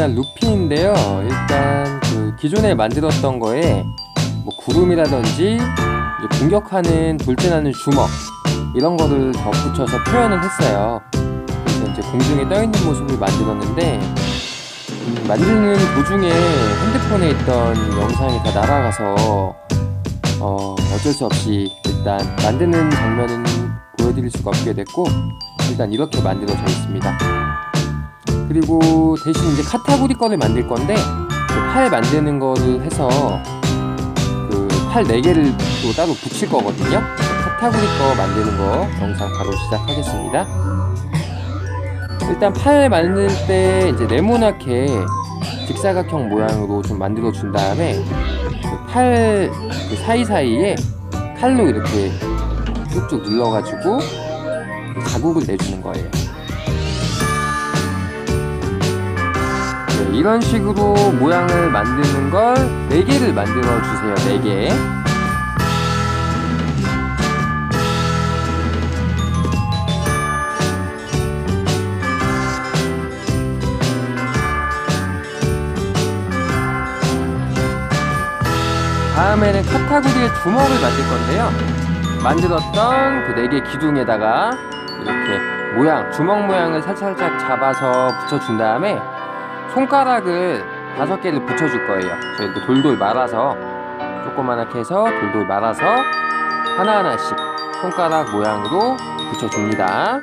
일단 루피인데요. 일단 그 기존에 만들었던 거에 뭐 구름이라든지 공격하는 돌진하는 주먹 이런 거를 덧붙여서 표현을 했어요. 그래서 이제 공중에 떠 있는 모습을 만들었는데 음, 만드는 도중에 핸드폰에 있던 영상이 다 날아가서 어, 어쩔 수 없이 일단 만드는 장면은 보여드릴 수가 없게 됐고 일단 이렇게 만들어져 있습니다. 그리고 대신 이제 카타구리 거를 만들 건데 그 팔 만드는 거를 해서 그 팔 4개를 또 따로 붙일 거거든요. 카타구리 거 만드는 거 영상 바로 시작하겠습니다. 일단 팔 만들 때 이제 네모나게 직사각형 모양으로 좀 만들어 준 다음에 팔 그 사이사이에 칼로 이렇게 쭉쭉 눌러가지고 자국을 내주는 거예요. 네, 이런 식으로 모양을 만드는 걸 4개를 만들어 주세요. 4개. 다음에는 카타구리의 주먹을 만들 건데요. 만들었던 그 4개 기둥에다가 이렇게 모양, 주먹 모양을 살짝살짝 잡아서 붙여준 다음에 손가락을 다섯 개를 붙여줄 거예요. 저희도 돌돌 말아서 조그만하게 해서 돌돌 말아서 하나하나씩 손가락 모양으로 붙여줍니다.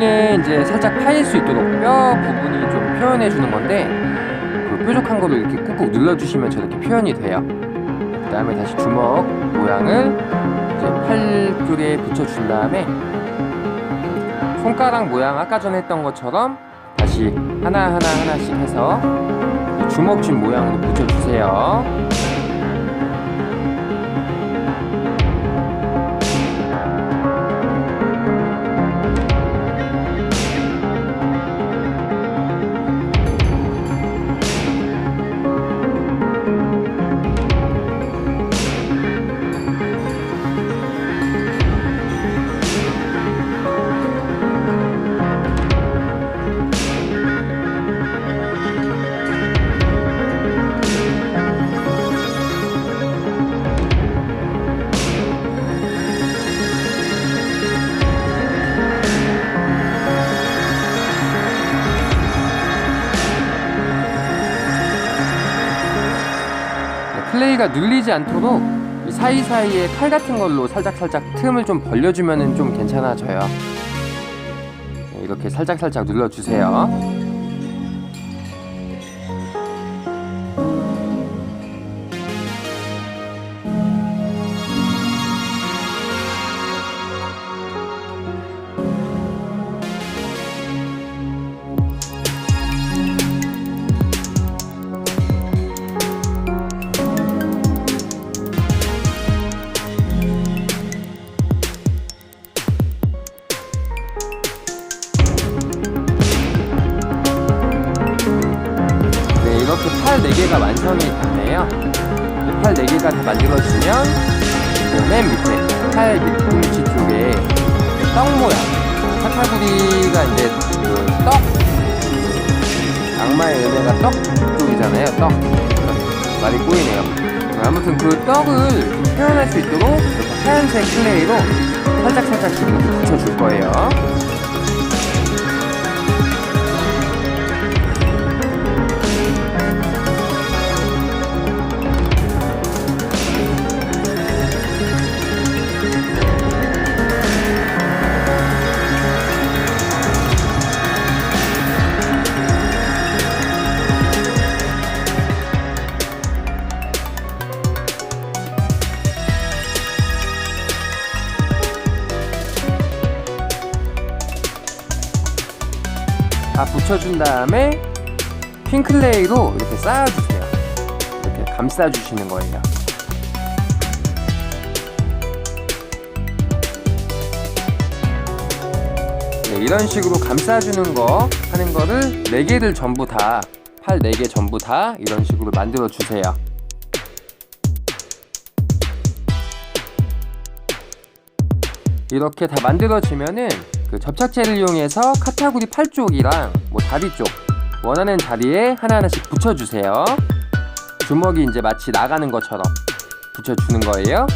손등에 이제 살짝 파일 수 있도록 뼈 부분이 좀 표현해 주는 건데 그 뾰족한 거를 이렇게 꾹꾹 눌러주시면 저렇게 표현이 돼요. 그 다음에 다시 주먹 모양을 이제 팔뚝에 붙여준 다음에 손가락 모양 아까 전에 했던 것처럼 다시 하나하나 하나씩 해서 주먹쥐 모양으로 붙여주세요. 플레이가 눌리지 않도록 이 사이사이에 칼 같은 걸로 살짝살짝 틈을 좀 벌려주면 좀 괜찮아져요. 네, 이렇게 살짝살짝 눌러주세요. 됐네요. 이팔 4개가 다 만들어지면 그맨 밑에 팔 밑꿈치 쪽에 떡 모양 사타구리가 이제 그 떡, 그 악마의 은혜가 떡 쪽이잖아요. 떡. 말이 꼬이네요. 아무튼 그 떡을 좀 표현할 수 있도록 하얀색 클레이로 살짝살짝 붙여줄 거예요. 붙여준 다음에 핑클레이로 이렇게 쌓아주세요. 이렇게 감싸주시는 거예요. 네, 이런 식으로 감싸주는 거 하는 거를 4개를 전부 다, 팔 4개 전부 다 이런 식으로 만들어 주세요. 이렇게 다 만들어지면은 그 접착제를 이용해서 카타구리 팔 쪽이랑 뭐 다리 쪽 원하는 자리에 하나하나씩 붙여주세요. 주먹이 이제 마치 나가는 것처럼 붙여주는 거예요.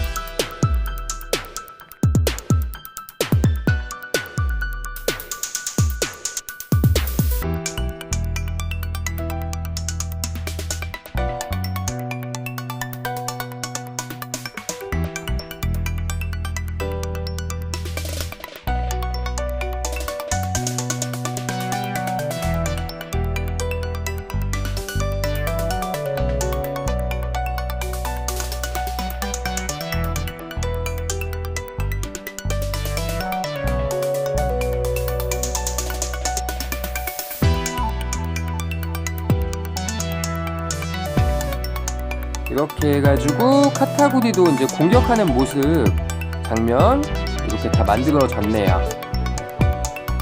이렇게 해가지고 카타구리도 이제 공격하는 모습 장면 이렇게 다 만들어졌네요.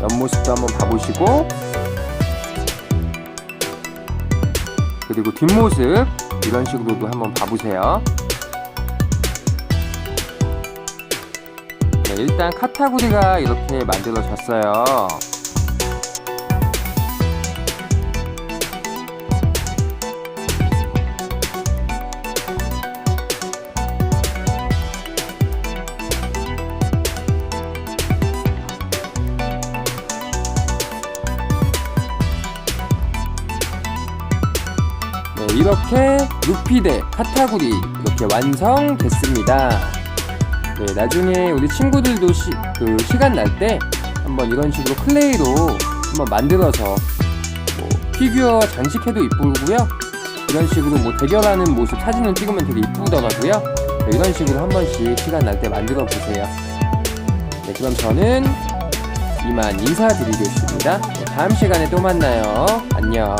옆모습도 한번 봐보시고 그리고 뒷모습 이런 식으로도 한번 봐보세요. 네, 일단 카타구리가 이렇게 만들어졌어요. 이렇게 루피대 카타구리 이렇게 완성됐습니다. 네, 나중에 우리 친구들도 시, 그 시간 날 때 한번 이런 식으로 클레이로 한번 만들어서 뭐 피규어 장식해도 이쁘고요. 이런 식으로 뭐 대결하는 모습 사진을 찍으면 되게 이쁘더라고요. 네, 이런 식으로 한 번씩 시간 날 때 만들어 보세요. 네, 그럼 저는 이만 인사드리겠습니다. 네, 다음 시간에 또 만나요. 안녕.